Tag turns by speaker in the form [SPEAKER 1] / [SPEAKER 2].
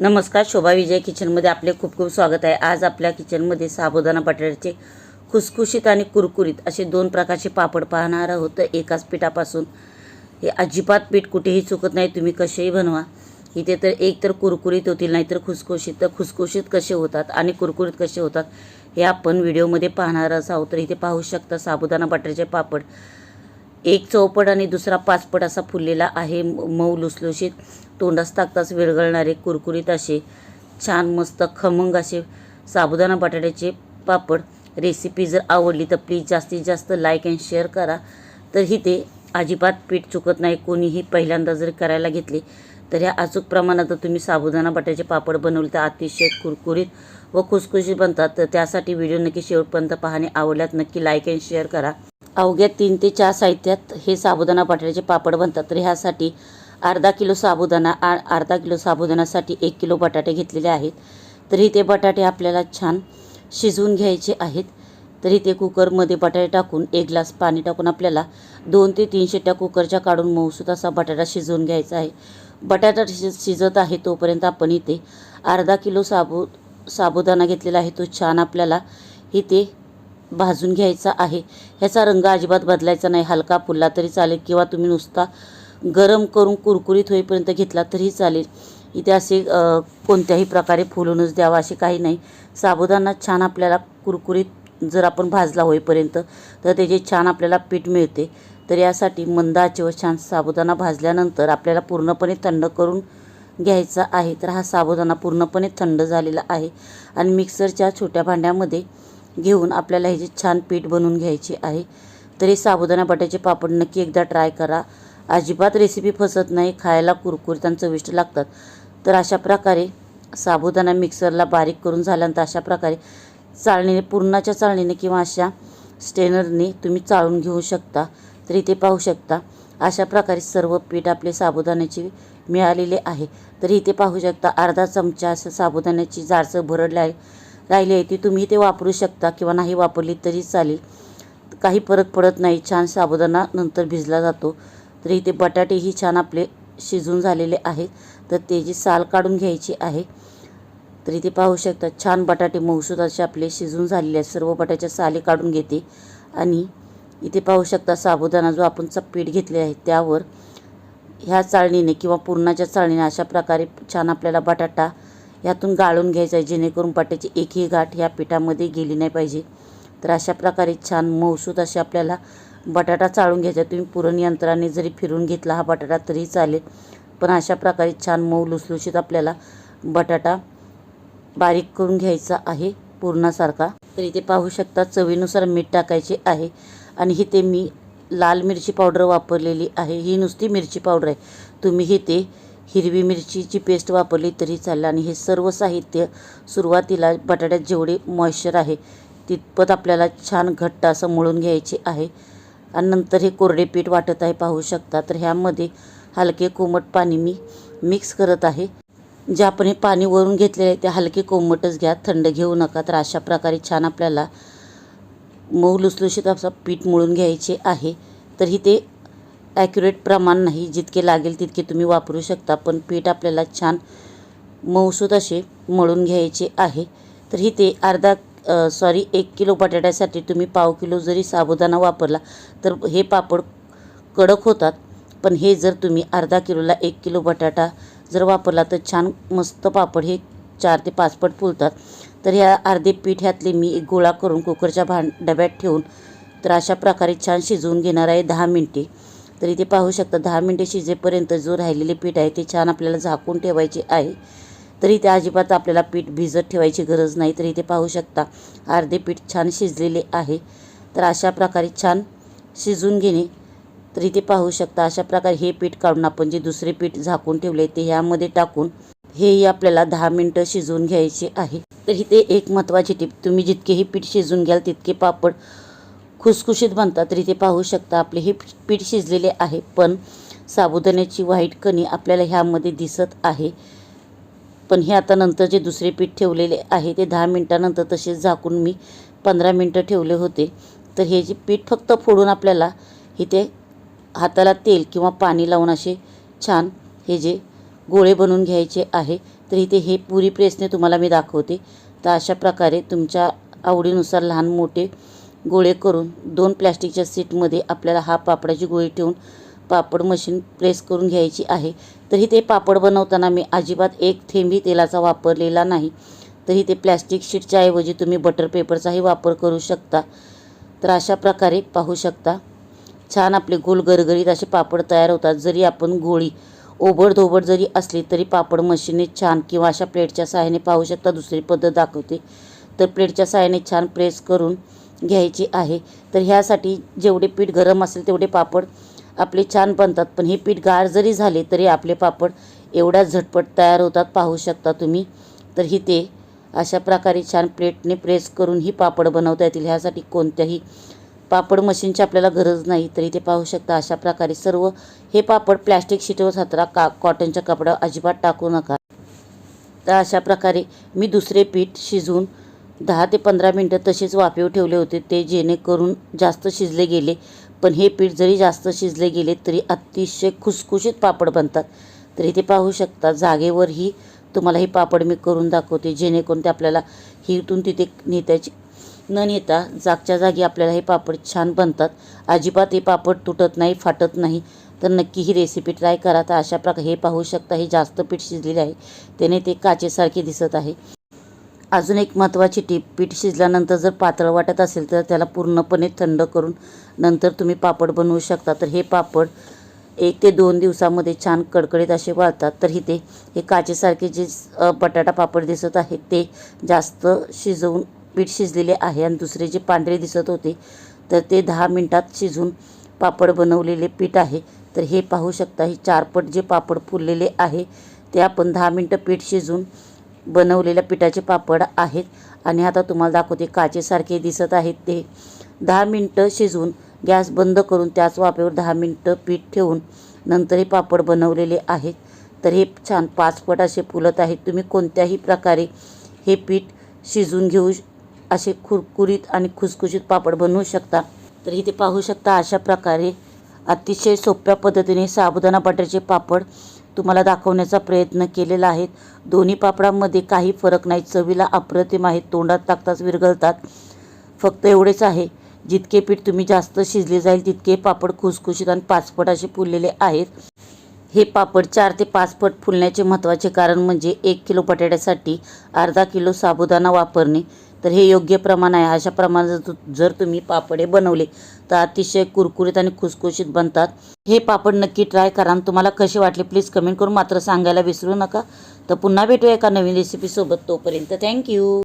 [SPEAKER 1] नमस्कार शोभा विजय किचनमध्ये आपले खूप खूप स्वागत आहे. आज आपल्या किचनमध्ये साबुदाणा बटाट्याचे खुसखुशीत आणि कुरकुरीत असे दोन प्रकारचे पापड पाहणार आहोत. एकाच पिठापासून हे अजिबात पीठ कुठेही चुकत नाही तुम्ही कसेही बनवा. इथे तर एक तर कुरकुरीत होतील नाहीतर खुसखुशीत. तर खुसखुशीत कसे होतात आणि कुरकुरीत कसे होतात हे आपण व्हिडिओमध्ये पाहणारच आहोत. तर इथे पाहू शकता साबुदाणा बटाट्याचे पापड. एक चौपट आणि दुसरा पाचपट असा फुललेला आहे. म- मऊ लुसलुशीत तोंडास ताकताच विरघळणारे कुरकुरीत असे छान मस्त खमंग असे साबुदाणा बटाट्याचे पापड. रेसिपी जर आवडली तर प्लीज जास्तीत जास्त लाईक अँड शेअर करा. तर ही ते अजिबात पीठ चुकत नाही. कोणीही पहिल्यांदा जर करायला घेतले तर ह्या अचूक प्रमाणात तुम्ही साबुदाणा बटाट्याचे पापड बनवले तर अतिशय कुरकुरीत व खुसखुशीत बनतात. तर त्यासाठी व्हिडिओ नक्की शेवटपर्यंत पाहणे आवडल्यात नक्की लाईक अँड शेअर करा. अवघ्या तीन ते चार साहित्यात हे साबुदाणा बटाट्याचे पापड बनतात. तर ह्यासाठी अर्धा किलो साबुदाणा आ अर्धा किलो साबुदाणासाठी एक किलो बटाटे घेतलेले आहेत. तरी ते बटाटे आपल्याला छान शिजवून घ्यायचे आहेत. तरी ते कुकरमध्ये बटाटे टाकून एक ग्लास पाणी टाकून आपल्याला दोन ते तीन शिट्ट्या कुकरच्या काढून मऊसूत असा बटाटा शिजवून घ्यायचा आहे. बटाटा शिज शिजत आहे तोपर्यंत आपण इथे अर्धा किलो साबू साबुदाणा घेतलेला आहे. तो छान आपल्याला इथे भाजून घ्यायचा आहे. ह्याचा रंग अजिबात बदलायचा नाही. हलका फुलला तरी चालेल किंवा तुम्ही नुसता गरम करून कुरकुरीत होईपर्यंत घेतला तरी चालेल. इथे असे कोणत्याही प्रकारे फुलूनच द्यावा असे काही नाही. साबुदाणा छान आपल्याला कुरकुरीत जर आपण भाजला होईपर्यंत तर त्याचे छान आपल्याला पीठ मिळते. तर यासाठी मंद आचेवर छान साबुदाणा भाजल्यानंतर आपल्याला पूर्णपणे थंड करून घ्यायचा आहे. तर हा साबुदाणा पूर्णपणे थंड झालेला आहे. आणि मिक्सरच्या छोट्या भांड्यामध्ये घेऊन आपल्याला ह्याची छान पीठ बनवून घ्यायची आहे तरी साबुदाणा बटाचे पापड नक्की एकदा ट्राय करा. अजिबात रेसिपी फसत नाही खायला कुरकुरीत आणि चविष्ट लागतात. तर अशा प्रकारे साबुदाणा मिक्सरला बारीक करून झाल्यानंतर अशा प्रकारे चाळणीने पूर्णाच्या चाळणीने किंवा अशा स्टेनरने तुम्ही चाळून घेऊ शकता. तर इथे पाहू शकता अशा प्रकारे सर्व पीठ आपले साबुदाण्याचे मिळालेले आहे. तर इथे पाहू शकता अर्धा चमचा असं साबुदाण्याची जाडसं भरडले आहे. राहिली आहे ती तुम्ही ते वापरू शकता किंवा नाही वापरली तरी चालेल. काही फरक पडत नाही छान साबुदाणा नंतर भिजला जातो. तर इथे बटाटेही छान आपले शिजून झालेले आहेत. तर त्याची साल काढून घ्यायची आहे तर इथे पाहू शकता. छान बटाटे मौसूद असे आपले शिजून झालेले आहेत. सर्व बटाट्याच्या साली काढून घेते. आणि इथे पाहू शकता साबुदाणा जो आपण च- पीठ घेतले आहे त्यावर ह्या चाळणीने किंवा पुरणाच्या चाळणीने अशा प्रकारे छान आपल्याला बटाटा ह्यातून गाळून घ्यायचा आहे जेणेकरून पाट्याची एकही गाठ ह्या पिठामध्ये गेली नाही पाहिजे. तर अशा प्रकारे छान मौसूद असे आपल्याला बटाटा चाळून घ्यायचा. तुम्ही पुरण यंत्राने जरी फिरून घेतला हा बटाटा तरी चालेल. पण अशा प्रकारे छान मऊ लुसलुशीत आपल्याला बटाटा बारीक करून घ्यायचा आहे पूर्णासारखा. तर इथे पाहू शकता चवीनुसार मीठ टाकायचे आहे. आणि इथे मी लाल मिरची पावडर वापरलेली आहे. ही नुसती मिरची पावडर आहे. तुम्ही इथे हिरवी मिरचीची पेस्ट वापरली तरी चालेल आणि हे सर्व साहित्य सुरुवातीला बटाट्यात जेवढे मॉइश्चर आहे तितपत आपल्याला छान घट्ट असं मळून घ्यायचे आहे. आणि नंतर हे कोरडे पीठ वाटत आहे पाहू शकता. तर ह्यामध्ये हलके कोमट पाणी मी मिक्स करत आहे. जे आपण हे पाणी वरून घेतलेले आहे ते हलके कोमटच घ्या. थंड घेऊ नका. तर अशा प्रकारे छान आपल्याला मऊ लुसलुशीत असं पीठ मळून घ्यायचे आहे. तर ही ते ॲक्युरेट प्रमाण नाही. जितके लागेल तितके तुम्ही वापरू शकता. पण पीठ आपल्याला छान मऊसूत असे मळून घ्यायचे आहे. तर ही ते अर्धा सॉरी एक किलो बटाट्यासाठी तुम्ही पाव किलो जरी साबुदाणा वापरला तर हे पापड कडक होतात. पण हे जर तुम्ही अर्धा किलोला एक किलो बटाटा जर वापरला तर छान मस्त पापड हे चार ते पाच पट फुलतात. तर ह्या अर्धे पीठ ह्यातले मी एक गोळा करून कुकरच्या भांड डब्यात ठेवून तर अशा प्रकारे छान शिजवून घेणार आहे दहा मिनटे. तर इथे पाहू शकता दहा मिनटे शिजेपर्यंत जो राहिलेले पीठ आहे ते छान आपल्याला झाकून ठेवायचे आहे. तर इथे अजिबात आपल्याला पीठ भिजत ठेवायची गरज नाही तर इथे पाहू शकता. अर्धे पीठ छान शिजलेले आहे. तर अशा प्रकारे छान शिजून घेणे तर इथे पाहू शकता. अशा प्रकारे हे पीठ काढून आपण जे दुसरे पीठ झाकून ठेवले ते ह्यामध्ये टाकून हेही आपल्याला दहा मिनटं शिजवून घ्यायचे आहे. तर इथे एक महत्त्वाची टीप तुम्ही जितकेही पीठ शिजून घ्याल तितके पापड खुसखुशीत बनतात रीते पाहू शकता आपले हे पीठ शिजलेले आहे पण साबुदाण्याची व्हाईट कणी आपल्याला ह्यामध्ये दिसत आहे. पण हे आता नंतर जे दुसरे पीठ ठेवलेले आहे ते दहा मिनटानंतर तसेच झाकून मी पंधरा मिनटं ठेवले होते. तर हे जे पीठ फक्त फोडून आपल्याला इथे हाताला तेल किंवा पाणी लावून असे छान हे जे गोळे बनवून घ्यायचे आहे तर इथे हे पुरी प्रेसने तुम्हाला मी दाखवते. तर अशा प्रकारे तुमच्या आवडीनुसार लहान मोठे गोळे करून दोन प्लॅस्टिकच्या सीटमध्ये आपल्याला हा पापडाची गोळी ठेवून पापड मशीन प्रेस करून घ्यायची आहे. तरी ते पापड बनवताना मी अजिबात एक थेंबी तेलाचा वापरलेला नाही. तरी ते प्लॅस्टिक शीटच्या ऐवजी तुम्ही बटर पेपरचाही वापर करू शकता. तर अशा प्रकारे पाहू शकता. छान आपले गोल गरगरीत असे पापड तयार होतात. जरी आपण गोळी ओबडधोबड जरी असली तरी पापड मशीने छान किंवा अशा प्लेटच्या सहाय्याने पाहू शकता. दुसरी पद्धत दाखवते. तर प्लेटच्या सहाय्याने छान प्रेस करून घ्यायची आहे. तर ह्यासाठी जेवढे पीठ गरम असेल तेवढे पापड आपले छान बनतात. पण हे पीठ गार जरी झाले तरी आपले पापड एवढ्या झटपट तयार होतात. पाहू शकता तुम्ही. तर ही ते अशा प्रकारे छान प्लेटने प्रेस करून ही पापड बनवता येतील. ह्यासाठी कोणत्याही पापड मशीनची आपल्याला गरज नाही. तरी ते पाहू शकता अशा प्रकारे सर्व हे पापड प्लॅस्टिक शीटवर हातरा का कॉटनच्या कपड्यावर अजिबात टाकू नका. तर अशा प्रकारे मी दुसरे पीठ शिजवून दहा ते पंधरा मिनटं तसेच वाफेवर ठेवले होते. ते जेणेकरून जास्त शिजले गेले. पण हे पीठ जरी जास्त शिजले गेले तरी अतिशय खुसखुशीत पापड बनतात. तर इथे पाहू शकता जागेवरही तुम्हाला हे पापड मी करून दाखवते. जेणेकरून ते आपल्याला हिरतून तिथे नेत्याची न नेता जागच्या जागी आपल्याला हे पापड छान बनतात. अजिबात हे पापड तुटत नाही फाटत नाही. तर नक्की ही रेसिपी ट्राय करा. तर अशा प्रकारे हे पाहू शकता हे जास्त पीठ शिजलेले आहे. त्याने ते काचेसारखे दिसत आहे. अजून एक महत्त्वाची टीप पीठ शिजल्यानंतर जर पातळ वाटत असेल तर त्याला पूर्णपणे थंड करून नंतर तुम्ही पापड बनवू शकता. तर हे पापड एक ते दोन दिवसामध्ये छान कडकडीत असे वाळतात. तर इथे हे काचेसारखे जे बटाटा पापड दिसत आहेत ते जास्त शिजवून पीठ शिजलेले आहे. आणि दुसरे जे पांढरे दिसत होते तर ते दहा मिनटात शिजून पापड बनवलेले पीठ आहे. तर हे पाहू शकता हे चारपट जे पापड फुललेले आहे ते आपण दहा मिनटं पीठ शिजून बनवलेल्या पिठाचे पापड आहेत. आणि आता तुम्हाला दाखवते काचेसारखे दिसत आहेत ते. दहा मिनटं शिजवून गॅस बंद करून त्याच वाफेवर दहा मिनटं पीठ ठेवून नंतर हे पापड बनवलेले आहेत. तर हे छान पाचपट असे फुलत आहेत. तुम्ही कोणत्याही प्रकारे हे पीठ शिजून घेऊ असे कुरकुरीत आणि खुसखुशीत पापड बनवू शकता. तर इथे पाहू शकता अशा प्रकारे अतिशय सोप्या पद्धतीने साबुदाणा बटरचे पापड तुम्हाला दाखवण्याचा प्रयत्न केलेला आहे दोन्ही पापडांमध्ये काही फरक नाही. चवीला अप्रतिम आहेत तोंडात टाकताच विरघळतात. फक्त एवढेच आहे. जितके पीठ तुम्ही जास्त शिजले जाईल तितके पापड खुसखुशीत आणि पाचपट असे फुललेले आहेत. हे पापड चार ते पाच पट फुलण्याचे महत्त्वाचे कारण म्हणजे एक किलो बटाट्यासाठी अर्धा किलो साबुदाणा वापरणे. तर हे योग्य प्रमाण आहे. अशा प्रमाणात जर- तुम्ही पापडे बनवले तर अतिशय कुरकुरीत आणि खुसखुशीत बनतात. हे पापड नक्की ट्राय करा आणि तुम्हाला कसे वाटले प्लीज कमेंट करून मात्र सांगायला विसरू नका. तर पुन्हा भेटूया एका नवीन रेसिपीसोबत तोपर्यंत. थँक्यू